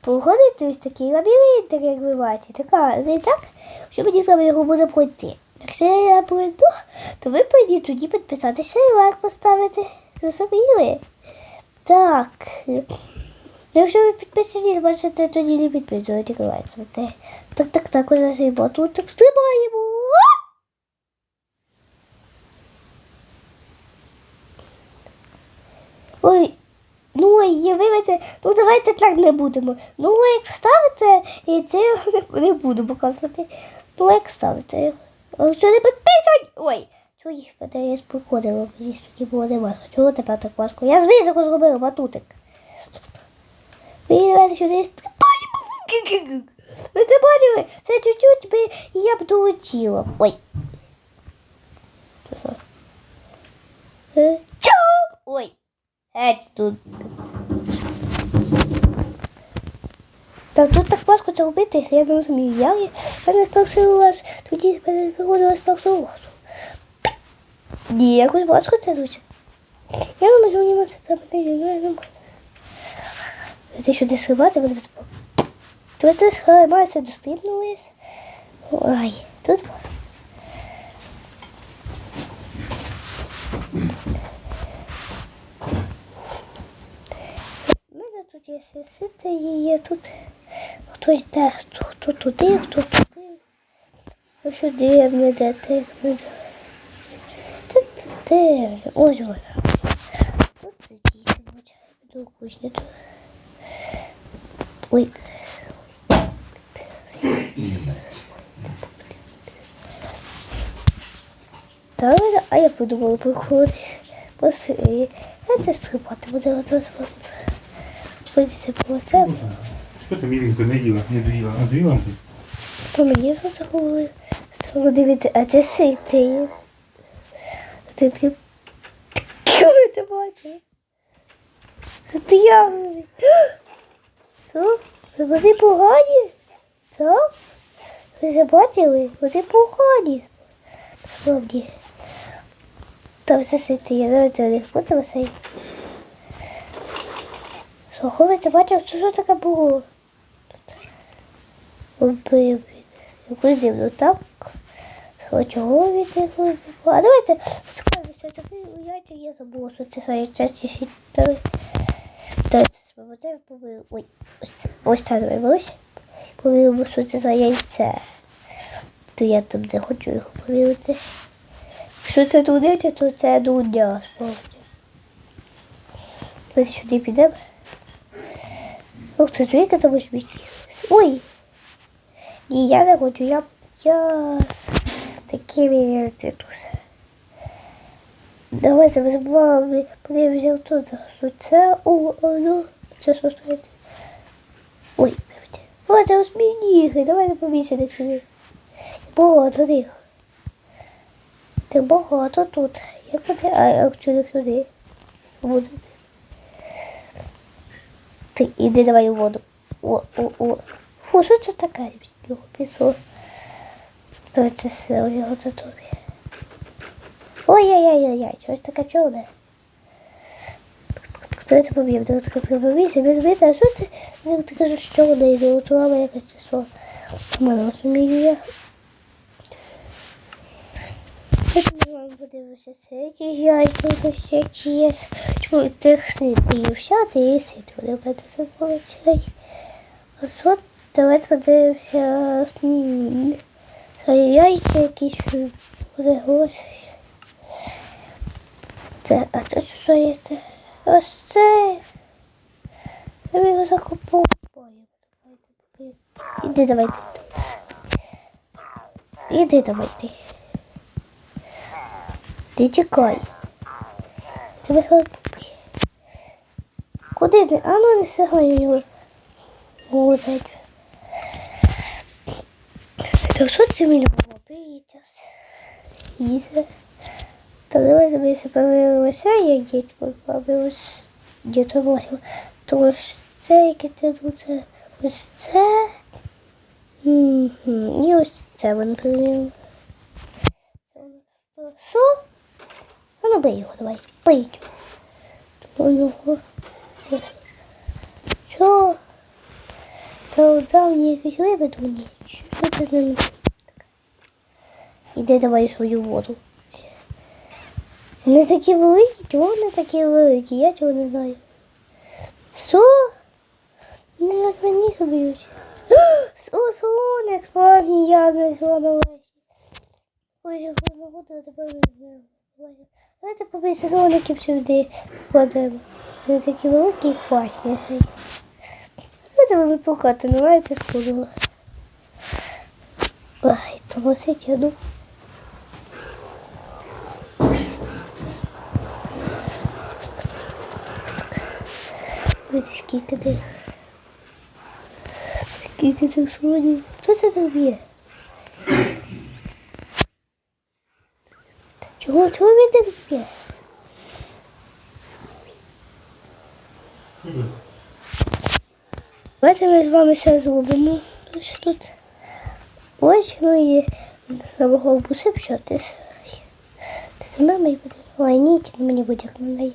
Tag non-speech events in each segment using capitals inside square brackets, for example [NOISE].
походити ось такий лабіринт, як ви бачите. Така, не так, що мені треба його буде пройти. Якщо я пройду, то ви повинні тоді підписатися і лайк поставити. Зрозуміли? Так. Якщо ви підписані, бачите, тоді не підписуєте лайк. Так, так, так, ось засиба. Тут так стрибаємо. Ой, ну ну давайте так не будемо. Ну лайк ставите, і це [LAUGHS] не, буду показувати. Ну лайк ставите. А що не підписані? Ой, чого їх я споходила, їх тоді було не важко. Чого тепер так важко? Я з високо зробила батутик. Ви давайте сюди. Ви це бачили? Це чуть-чуть би я б долетіла. Ой. Е, Ой. Геть тут. Так тут так важко це робити, я не розумію. Я, я не спросила вас, тоді мене виходила спросила вас. Ні, якось важко це дуже. Я не можу мені це там не знаю. Ти сюди схибати, буде То це схибається доступно. Ой, тут важко. У мене тут є сисити, є тут хтось де, хто, хто туди, хто туди. Ось сюди не де ти. Тут де. Ось вона. Тут сидіть, звичайно, до кухні тут. Ой. Та, а я подумала, приходить. Посири. Я теж стрибати буде отут. Ходиться по це. Що ти міленько не їла, не доїла, а доїла ти? По мені тут. Треба дивити, а це сити є. Ти такий. Коли ти бачиш? Це я. Що? Вони погані? Так? Ви це бачили? Вони погані. Справді. Там все сити є. Давайте не спустимося. Що, хлопець бачив, що що таке було? Якусь дивну так. Чого від вибив? А давайте цікавимося, такий уявляйте, я забула, що це найчастіше. Давайте спробуємо це побив. Ой, ось це, ось дивимось. Повіримо, що це за яйце. То я там не хочу його повірити. Що це дудиця, то це дудя. Ось сюди підемо. Ух, це тільки там ось. Ой! Ні, я не хочу, я, я такі тут. Давайте ми з вами подивимося тут. Це о, о, ну, це стоїть? Ой, вибачте. О, це осьмініги, давайте них сюди. Багато них. Так багато тут. Як буде, а якщо них сюди? Буде. Ти іди давай у воду. О, о, о. Фу, що це таке? Його пісок. Давайте все його готові. Ой-яй-яй-яй, щось таке чудо. Хто це поб'є? Давайте хто поб'ється, без бита. А що це? Ти кажеш, що вона йде? От лава якась це що? Мене розумію я. Ми вам подивимося, це які яйця, ще чи є. Чому тих слідів сяти і сіт. Вони мене тут получать. А що? Давайте подивимося. Це яйця якісь буде гості. Це, а це що є? Це? Ось це. Я його закопаю. Іди давайте. Іди давайте. Ти чекай. Тебе хай. Куди ти? А ну не сягай у нього. Молодець. Та що це мені робить? Їде. Та давай тобі повернемося, я дітько побилось дітько бачив. То ось це, яке ти тут, ось це. І ось це вони перевірили. Що? А ну бий його, давай, бий. То його. Що? Якісь виведені. Що це не Іди давай свою воду. Вони такі великі, чого вони такі великі? Я цього не знаю. Що? Вони як мені б'ють. О, слоник справді я знайшла на лесі. Ой, я не буду, а тепер не знаю. Давайте побільше слоників сюди кладемо. Вони такі великі і класні. Давайте ви покати, не маєте. Ай, я думаю. Видите, скільки тих. Скільки тих слонів. Хто це так б'є? Чого, чого він так б'є? Давайте ми з вами все зробимо. Ось тут. Ось ну і на глобуси пчатись. Ти сама мені буде. Ой, ні, мені буде на неї.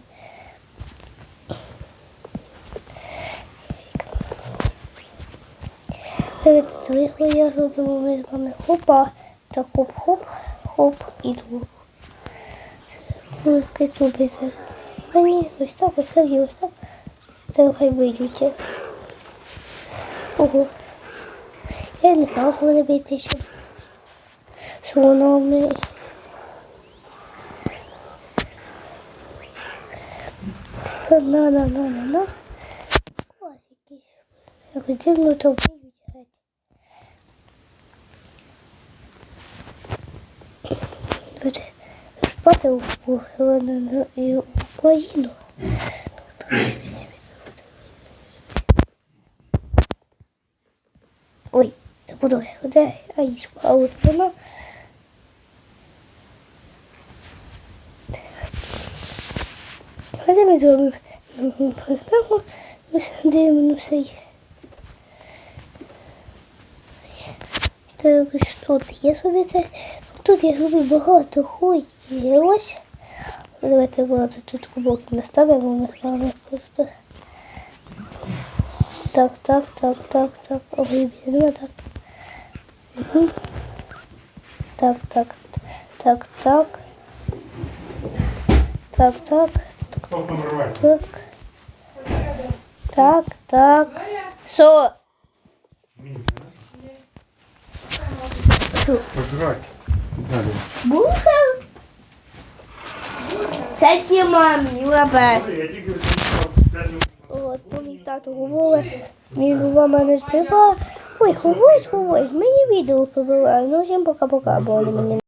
Двигли я робимо ми з вами хопа. Так хоп-хоп, хоп і двох. Це якесь зробити. А ні, ось так, ось так і ось так. Та хай вийдуть. Ого. Я не знав, коли вийти ще. Що воно ми. На, на, на, на, на. Ось якийсь. Якось дивно то виють геть. Буде спати у Україну. Забуду, де, ай, спала вона. Давайте ми зробимо програму, ми дивимо все. є. Так, ось тут є собі це. Тут я собі багато хуй ось. Давайте ладно, тут кубок наставимо, ми вами просто. Так, так, так, так, так. Нема так. Угу. Так, так, так, так. Так, так, так. Так, так. Що? Пожрать. Далі. Бухал? Це ті мамі, сказав, От, мені тато говорить, він у мене збиває. Ой, ховаюсь, ховаюсь, мені відео побиває. Ну, всім пока-пока, бо мені